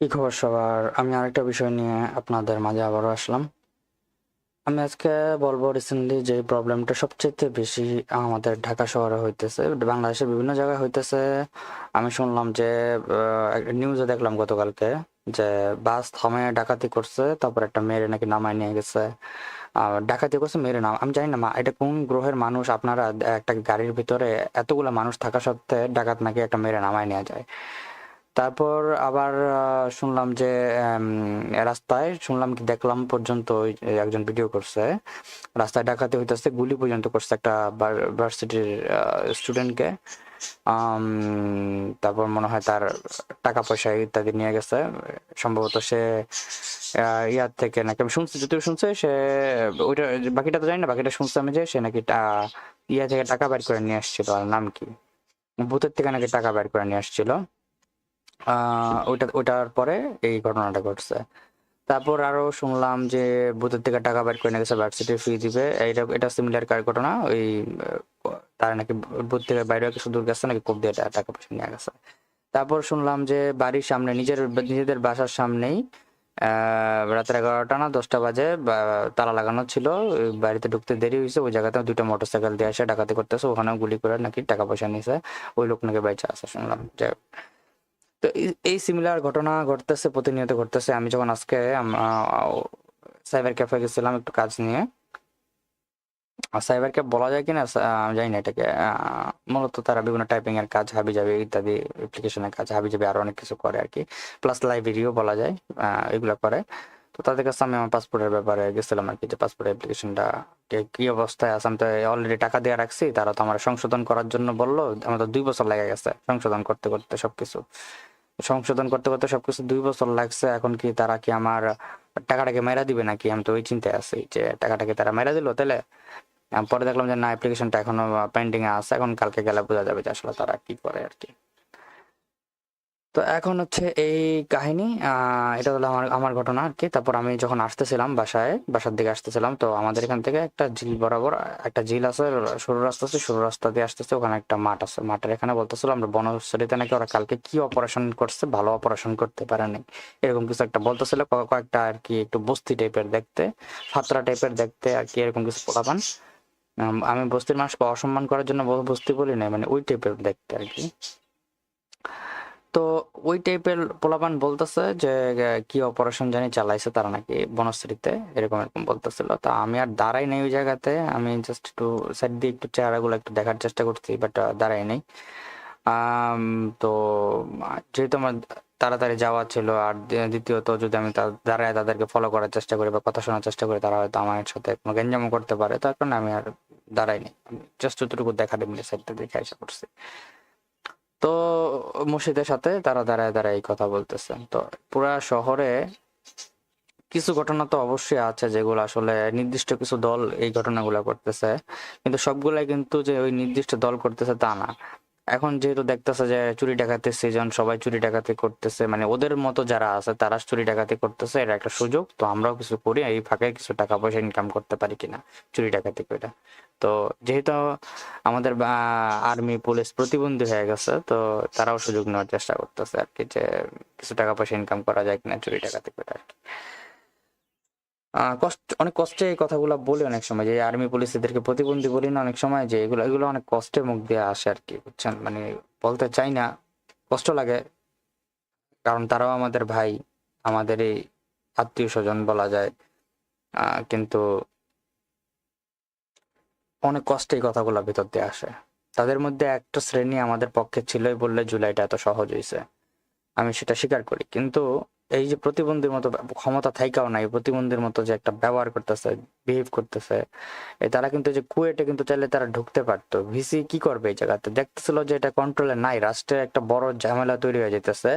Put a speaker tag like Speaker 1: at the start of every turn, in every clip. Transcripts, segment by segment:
Speaker 1: কি খবর সবার? আমি আরেকটা বিষয় নিয়ে আপনাদের মাঝে আবারও আসলাম। আমি আজকে বলব রিসেন্টলি যে প্রবলেমটা সবচেয়ে বেশি আমাদের ঢাকা শহরে হইতেছে, বাংলাদেশের বিভিন্ন জায়গায় হইতেছে। আমি শুনলাম যে নিউজে দেখলাম গতকালকে যে বাস থামে ডাকাতি করছে, তারপর একটা মেয়েরে নাকি নামায় নিয়ে গেছে। ডাকাতি করছে মেয়েরে নাম আমি জানি না এটা কোন গ্রহের মানুষ? আপনারা একটা গাড়ির ভিতরে এতগুলা মানুষ থাকা সত্ত্বে ডাকাত নাকি একটা মেয়েরে নামায় নিয়ে যায়। তারপর আবার শুনলাম যে রাস্তায়, শুনলাম কি দেখলাম পর্যন্ত একজন ভিডিও করছে। রাস্তায় ডাকাতি হইতেছে, গুলি পর্যন্ত করছে একটা ভার্সিটির স্টুডেন্টকে তারপর মনে হয় তার টাকা পয়সা ইত্যাদি নিয়ে গেছে। সম্ভবত সে ইয়ার থেকে নাকি, আমি শুনছি, যদিও শুনছে, সে, ওইটা, বাকিটা তো জানি না, বাকিটা শুনছি আমি যে, সে নাকি ইয়া থেকে টাকা বের করে নিয়ে আসছিল, আর নাম কি? ভূতের থেকে নাকি টাকা বের করে নিয়ে আসছিল। ওইটা, ওইটার পরে এই ঘটনাটা ঘটছে। তারপর আরও শুনলাম যে ভূতের থেকে টাকা বের করে গেছে ভার্সিটি ফি দিবে এটা এটা সিমিলার কার ঘটনা? ওই তার নাকি ভূত থেকে বাইরে দূর গেছে নাকি কোপ দিয়ে টাকা পয়সা নিয়ে গেছে। তারপর শুনলাম যে বাড়ির সামনে, নিজের, নিজেদের বাসার সামনেই রাতের এগারোটা না, দশটা বাজে তালা লাগানো ছিল। বাড়িতে ঢুকতে দেরি হয়েছে, ওই জায়গাতে দুটো মোটরসাইকেল দিয়ে এসে ডাকাতি করতেছে, ওখানেও গুলি করে নাকি টাকা পয়সা নিয়েছে। ওই লোক নাকি বাইচা আছে, শুনলাম। যে তো এই- সিমিলার ঘটনা ঘটতেছে, প্রতিনিয়ত ঘটতেছে। আমি যখন আজকে সাইবার ক্যাফে গেছিলাম একটু কাজ নিয়ে। সাইবার ক্যাফ বলা যায় কিনা আমি জানি না এটাকে। মূলত তারা বিভিন্ন টাইপিং এর কাজ হাবি যাবে ইত্যাদি অ্যাপ্লিকেশনের কাজ হাবি যাবে আরও অনেক কিছু করে আর কি। প্লাস লাইব্রেরিও বলা যায় এগুলো করে। তো তাদের কাছে আমি আমার পাসপোর্টের ব্যাপারে গেছিলাম আর কি, যে পাসপোর্ট অ্যাপ্লিকেশনটা কি অবস্থায় আছে? আমি তো অলরেডি টাকা দিয়ে রাখছি, তারা তো আমার সংশোধন করার জন্য বলল, আমার তো দুই বছর লেগে গেছে সংশোধন করতে করতে সবকিছু। সংশোধন করতে করতে সবকিছু দুই বছর লাগছে, এখন কি তারা কি আমার টাকাটাকে মেরা দিবে নাকি? আমি তো ওই চিন্তায় আছি যে টাকাটাকে তারা মেরা দিল তাহলে পরে দেখলাম যে না অ্যাপ্লিকেশনটা এখনও পেন্ডিং এ আছে, এখন কালকে গেলে বোঝা যাবে যে আসলে তারা কি করে আর কি। তো এখন হচ্ছে এই কাহিনী এটা হলো আমার আমার ঘটনা আর কি তারপর আমি যখন আসতেছিলাম বাসায়, বাসার দিকে আসতেছিলাম, তো আমাদের এখান থেকে একটা ঝিল বরাবর, একটা ঝিল আছে, সরু রাস্তা আছে, সরু রাস্তা দিয়ে আসতেছে, ওখানে একটা মাঠ আছে। মাঠের এখানে বলতেছিল, আমরা বনশ্রীতে নাকি ওরা কালকে কি অপারেশন করছে? ভালো অপারেশন করতে পারেনি এরকম কিছু একটা বলতেছিল কয়েকটা আর কি একটু বস্তি টাইপের দেখতে, ফাতরা টাইপের দেখতে আর কি এরকম কিছু পোলাপান আমি বস্তির মানুষকে অসম্মান করার জন্য বস্তি বলি না মানে ওই টাইপের দেখতে আর কি তো ওই টাইপের পোলাপান বলতেছে যে কি অপারেশন জানি চালাইছে তারা নাকি বনশ্রীতে, এরকম এরকম বলতেছিল। তা আমি আর দাঁড়াই নাই ওই জায়গাতে, আমি জাস্ট একটু সাইড দিয়ে একটু চেহারাগুলো একটু দেখার চেষ্টা করছি বাট দাঁড়াই নাই। তো, যেহেতু আমার তাড়াতাড়ি যাওয়া ছিল, আর দ্বিতীয়ত যদি আমি দাঁড়ায় তাদেরকে ফলো করার চেষ্টা করি বা কথা শোনার চেষ্টা করি, তারা হয়তো আমার সাথে কোনো গেঞ্জামও করতে পারে। তার কারণে আমি আর দাঁড়াই নাই। জাস্ট যতটুকু দেখা দেবনি সাইডটা দেখে আসা করছি। তো মুর্শিদের সাথে তারা দাঁড়ায় দাঁড়ায় এই কথা বলতেছে। তো পুরা শহরে কিছু ঘটনা তো অবশ্যই আছে যেগুলো আসলে নির্দিষ্ট কিছু দল এই ঘটনাগুলো করতেছে। কিন্তু সবগুলাই কিন্তু যে ওই নির্দিষ্ট দল করতেছে তা না। এখন যেহেতু দেখতেছে যে চুরি ডাকাতির সিজন সবাই চুরি ডাকাতি করতেছে। মানে ওদের মতো যারা আছে, তারা চুরি ডাকাতি করতেছে এটা একটা সুযোগ। তো আমরাও কিছু করি, এই ফাঁকে কিছু টাকা পয়সা ইনকাম করতে পারি কিনা, চুরি ডাকাতি করে। তো যেহেতু আমাদের আর্মি পুলিশ প্রতিবন্ধী হয়ে গেছে, তো তারাও সুযোগ নেওয়ার চেষ্টা করতেছে আর কি, যে কিছু টাকা পয়সা ইনকাম করা যায় কিনা, চুরি ডাকাতি করে আর কি। কষ্ট, অনেক কষ্টে এই কথাগুলো বলি অনেক সময়, যে আর্মি পুলিশ এদেরকে প্রতিবন্ধী বলি না, অনেক সময় যে এগুলো এগুলো অনেক কষ্টের মুখ দিয়ে আসে আর কি বুঝছেন? মানে বলতে চাই না, কষ্ট লাগে। কারণ তারাও আমাদের ভাই আমাদের এই আত্মীয় স্বজন বলা যায়। কিন্তু অনেক কষ্টে এই কথাগুলো ভিতর দিয়ে আসে। তাদের মধ্যে একটা শ্রেণি আমাদের পক্ষে ছিলই বললে জুলাইটা এত সহজ হয়েছে আমি সেটা স্বীকার করি। কিন্তু এই যে প্রতিবন্ধীর মতো ক্ষমতা থাইকাও নাই, প্রতিবন্ধীর মতো যে একটা ব্যবহার করতেছে বিহেভ করতেছে তারা কিন্তু যে কুয়েটে কিন্তু চাইলে তারা ঢুকতে পারতো। ভিসি কি করবে এই জায়গাতে? দেখতেছিল যে এটা কন্ট্রোলে নাই রাষ্ট্রের একটা বড় ঝামেলা তৈরি হয়ে যেতেছে।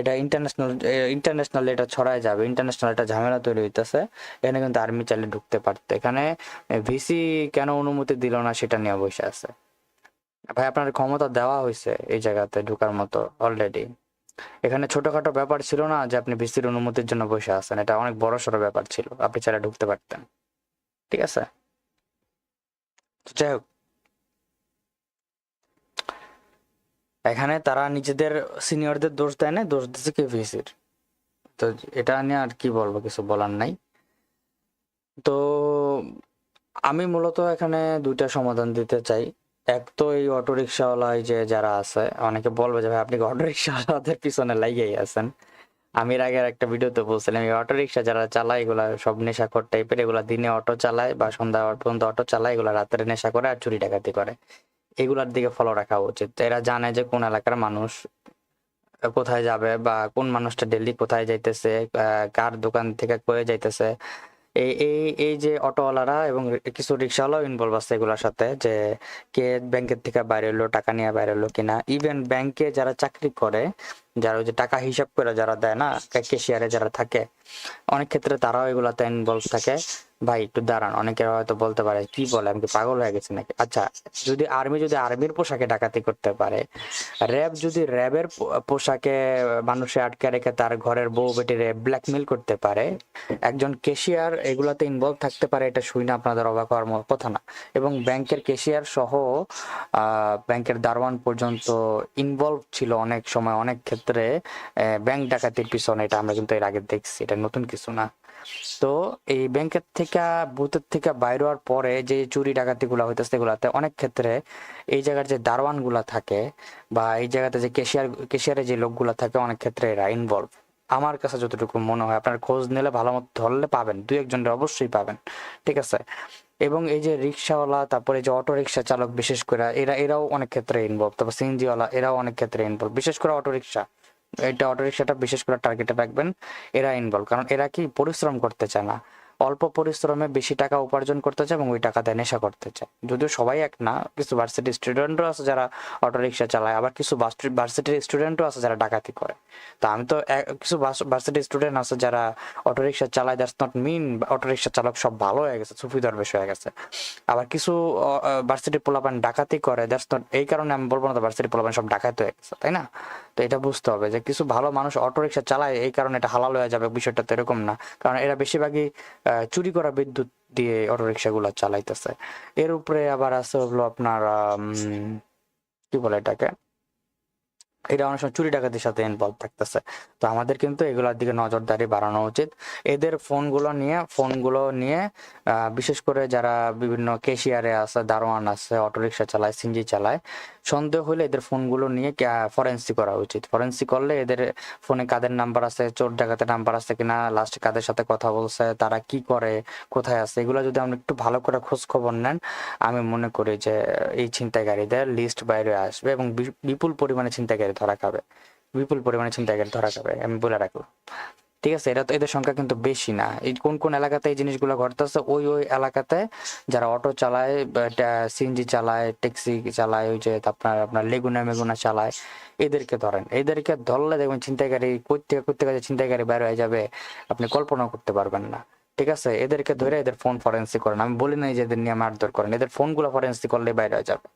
Speaker 1: এটা ইন্টারন্যাশনাল ইন্টারন্যাশনাল এটা ছড়ায় যাবে ইন্টারন্যাশনাল একটা ঝামেলা তৈরি হইতেছে, এখানে কিন্তু আর্মি চাইলে ঢুকতে পারতো। এখানে ভিসি কেন অনুমতি দিল না সেটা নিয়ে বসে আছে? ভাই, আপনার ক্ষমতা দেওয়া হয়েছে এই জায়গাতে ঢুকার মতো অলরেডি এখানে ছোটখাটো ব্যাপার ছিল না যে আপনি ভিসির অনুমতির জন্য বসে আছেন। এটা অনেক বড় সড়ো ব্যাপার ছিল। আপনি চাইলে ঢুকতে পারতেন। ঠিক আছে? যাই হোক। এখানে তারা নিজেদের সিনিয়রদের দোষ দেয় না দোষ দিচ্ছে কে ভিসির? তো এটা নিয়ে আর কি বলব, কিছু বলার নাই। তো আমি মূলত এখানে দুইটা সমাধান দিতে চাই। এক তো এই অটো রিক্সাওয়ালাই যে যারা আছে, অনেকে বলবে যে, ভাই, আপনি অটো রিক্সাওয়ালাদের পিছনে লাগিয়েই আছেন? আমি আগে একটা ভিডিওতে বলছিলাম, এই অটো রিক্সা যারা চালায়, এগুলা সব নেশাখোর টাইপের, এগুলা দিনে অটো চালায় বা সন্ধ্যা পর্যন্ত অটো চালায়, এগুলা রাতের নেশা করে আর চুরি ডাকাতি করে। এগুলার দিকে ফলো রাখা উচিত। এরা জানে যে কোন এলাকার মানুষ কোথায় যাবে বা কোন মানুষটা ডেলি কোথায় যাইতেছে কার দোকান থেকে কয়ে যাইতেছে এই এই এই যে অটোওয়ালারা এবং কিছু রিক্সাওয়ালাও ইনভলভ আছে এগুলোর সাথে যে কে ব্যাংকের থেকে বাইরে এলো টাকা নিয়ে বাইরে এলো কিনা। ইভেন ব্যাংকে যারা চাকরি করে, যারা ওই যে টাকা হিসাব করে যারা দেয় না ক্যাশিয়ারে যারা থাকে, অনেক ক্ষেত্রে তারাও এগুলাতে ইনভলভ থাকে। ভাই, একটু দাঁড়ান, অনেকে হয়তো বলতে পারে, কি বলে, আমি পাগল হয়ে গেছি নাকি? আচ্ছা যদি আর্মি যদি আর্মির পোশাকে ডাকাতি করতে পারে র্যাব যদি র্যাবের পোশাকে মানুষে আটকে রেখে তার ঘরের বউ বেটিরে ব্ল্যাকমেল করতে পারে, একজন কেশিয়ার এগুলাতে ইনভলভ থাকতে পারে, এটা শুই না, আপনাদের অবাক হওয়ার কথা না। এবং ব্যাংকের কেশিয়ার সহ ব্যাংকের দারোয়ান পর্যন্ত ইনভলভ ছিল অনেক সময়, অনেক ক্ষেত্রে ব্যাংক ডাকাতির পিছনে, এটা আমরা কিন্তু এর আগে দেখছি, এটা নতুন কিছু না। তো এই ব্যাংকের থেকে বুথের থেকে বাইর হওয়ার পরে যে চুরি ডাকাতি গুলা হইতেছে এগুলাতে অনেক ক্ষেত্রে এই জায়গার যে দারোয়ানগুলা থাকে বা এই জায়গাতে যে কেশিয়ার কেশিয়ারে যে লোকগুলা থাকে অনেক ক্ষেত্রে এরা ইনভলভ আমার কাছে যতটুকু মনে হয় আপনার খোঁজ নিলে ভালো মতো ধরলে পাবেন, দুই একজনের অবশ্যই পাবেন, ঠিক আছে? এবং এই যে রিক্সাওয়ালা তারপরে যে অটো রিক্সা চালক বিশেষ করে, এরা, এরাও অনেক ক্ষেত্রে ইনভলভ তারপর সিএনজিওয়ালা, এরাও অনেক ক্ষেত্রে ইনভলভ বিশেষ করে অটো রিক্সা এটা অটো রিক্সাটা বিশেষ করে টার্গেটে রাখবেন, এরা ইনভলভ কারণ এরা কি পরিশ্রম করতে চায় না। অল্প পরিশ্রমে বেশি টাকা উপার্জন করতে চায় এবং ওই টাকা দিয়ে নেশা করতে চায়। যদিও সবাই এক না, কিছু ভার্সিটি স্টুডেন্টও আছে যারা অটো রিক্সা চালায়, আবার কিছু ভার্সিটির স্টুডেন্টও আছে যারা ডাকাতি করে। তো আমি তো কিছু ভার্সিটি স্টুডেন্ট আছে যারা অটো রিক্সা চালায় that's not mean auto rickshaw চালক সব ভালো হয়ে গেছে, সুফি দরবেশ হয়ে গেছে। আবার কিছু ভার্সিটি পোলাপান ডাকাতি করে দ্যাটস নট এই কারণে আমি বলব না ভার্সিটি পোলাপান সব ডাকাতি হয়ে গেছে, তাই না? তো এটা বুঝতে হবে যে কিছু ভালো মানুষ অটো রিক্সা চালায়, এই কারণে এটা হালাল হয়ে যাবে, বিষয়টা তো এরকম না। কারণ এরা বেশিরভাগই চুরি করা বিদ্যুৎ দিয়ে অটো রিক্সা গুলা চালাইতেছে। এর উপরে আবার আছে হলো আপনার কি বলে এটাকে? এটা অনেক সময় চুরি ডাকাতির সাথে ইনভলভ থাকতেছে। তো আমাদের কিন্তু এগুলোর দিকে নজরদারি বাড়ানো উচিত। এদের ফোনগুলো নিয়ে ফোনগুলো নিয়ে বিশেষ করে যারা বিভিন্ন কেশিয়ারে আছে, দারোয়ান আছে, অটোরিকশা চালায় সিনজি চালায়, সন্দেহ হলে এদের ফোনগুলো নিয়ে ফরেন্সিক করা উচিত। ফরেন্সিক করলে এদের ফোনে কাদের নাম্বার আছে, চোর ডাকাতের নাম্বার আছে কিনা লাস্টে কাদের সাথে কথা বলছে, তারা কি করে, কোথায় আছে, এগুলো যদি আপনি একটু ভালো করে খোঁজ খবর নেন, আমি মনে করি যে, এই ছিনতাইকারীদের লিস্ট বাইরে আসবে এবং বিপুল পরিমাণে ছিনতাইকারী ধরা খাবে। বিপুল পরিমাণে ছিনতাইকারী ধরা খাবে, আমি বলে রাখব। ঠিক আছে এটা তো, এদের সংখ্যা কিন্তু বেশি না। এই কোন কোন এলাকাতে এই জিনিসগুলো ঘটতেছে, ওই ওই এলাকাতে যারা অটো চালায় সিএনজি চালায়, ট্যাক্সি চালায়, ওই যে আপনার আপনার লেগুনা মেগুনা চালায়, এদেরকে ধরেন। এদেরকে ধরলে দেখবেন থেকে কই থেকে যে ছিনতাইকারী বের হয়ে যাবে, আপনি কল্পনা করতে পারবেন না। ঠিক আছে, এদেরকে ধরে এদের ফোন ফরেন্সিক করেন। আমি বলি নাই যে এদের নিয়ে মারধর করেন, এদের ফোনগুলো ফরেন্সিক করলে বাইরে হয়ে যাবে।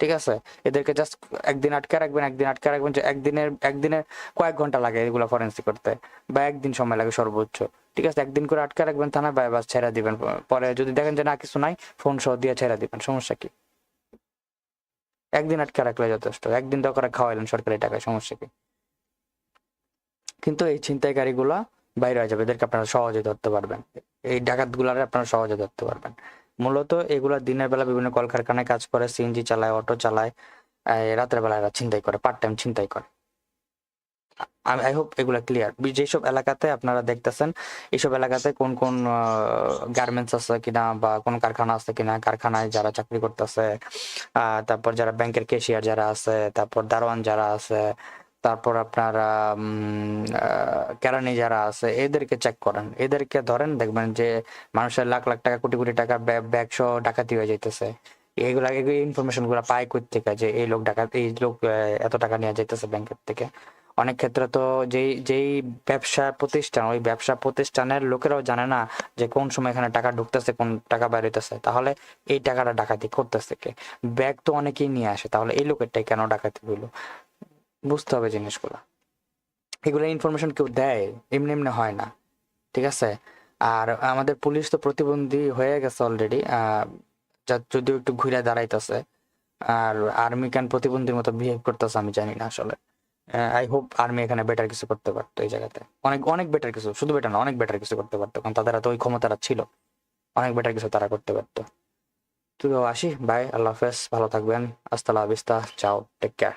Speaker 1: ঠিক আছে? এদেরকে জাস্ট একদিন আটকে রাখবেন, একদিন আটকে রাখবেন যে একদিনের একদিনের কয়েক ঘণ্টা লাগে এগুলো ফরেন্সিক করতে বা একদিন সময় লাগে সর্বোচ্চ। ঠিক আছে? একদিন করে আটকে রাখবেন থানায় বা বাস ছেড়ে দিবেন। পরে যদি দেখেন যে না কিছু নাই ফোন সহ দিয়ে ছেড়ে দিবেন। সমস্যা কি? একদিন আটকে রাখলে যথেষ্ট। একদিন দরকার খাওয়াইলেন সরকারি টাকায়, সমস্যা কি? কিন্তু এই ছিনতাইকারী গুলা বাইরে হয়ে যাবে। এদেরকে আপনারা সহজে ধরতে পারবেন। এই ডাকাত গুলারে আপনারা সহজে ধরতে পারবেন। মূলত এগুলা দিনের বেলা বিভিন্ন কলকারখানায় কাজ করে সিএনজি চালায় অটো চালায় রাতের বেলা এরা ছিনতাই করে পার্ট টাইম ছিনতাই করে। আমি আই হোপ এগুলা ক্লিয়ার যেসব এলাকাতে আপনারা দেখতেছেন এইসব এলাকাতে কোন কোন গার্মেন্টস আছে কিনা বা কোন কারখানা আছে কিনা, কারখানায় যারা চাকরি করতেছে তারপর যারা ব্যাংকের ক্যাশিয়ার যারা আছে, তারপর দারোয়ান যারা আছে তারপর আপনার কেরানি যারা আছে, এদেরকে চেক করেন। এদেরকে ধরেন, দেখবেন যে মানুষের লাখ লাখ টাকা, কোটি কোটি টাকা ব্যাগ সহ ডাকাতি হয়ে যাইতেছে। এইগুলা ইনফরমেশনগুলা পায় কই থেকে যে এই লোক ডাকাত, এই লোক এত টাকা নিয়ে যাইতেছে ব্যাংকের থেকে। অনেক ক্ষেত্রে তো যেই যেই ব্যবসা প্রতিষ্ঠান, ওই ব্যবসা প্রতিষ্ঠানের লোকেরাও জানে না যে কোন সময় এখানে টাকা ঢুকতেছে, কোন টাকা বাইর হইতেছে তাহলে এই টাকাটা ডাকাতি করতেছে কে? ব্যাগ তো অনেকেই নিয়ে আসে, তাহলে এই লোকেরটাই কেন ডাকাতি হইল? বুঝতে হবে জিনিসগুলো। এগুলো ইনফরমেশন কেউ দেয়, এমনি এমনি হয় না, ঠিক আছে? আর আমাদের পুলিশ তো প্রতিবন্ধী হয়ে গেছে অলরেডি যদিও একটু ঘুরে দাঁড়াইতেছে, আর আর্মি কেন প্রতিবন্ধীর মতো বিহেভ করতেছে আমি জানি না আসলে। আই হোপ আর্মি এখানে বেটার কিছু করতে পারতো এই জায়গাতে। অনেক অনেক বেটার কিছু, শুধু বেটার না, অনেক বেটার কিছু করতে পারতো, কারণ তাদের তো ওই ক্ষমতাটা ছিল। অনেক বেটার কিছু তারা করতে পারতো। তো আসি বাই আল্লাহ হাফেজ, ভালো থাকবেন, আস্তালা বিস্তা চাও টেক কেয়ার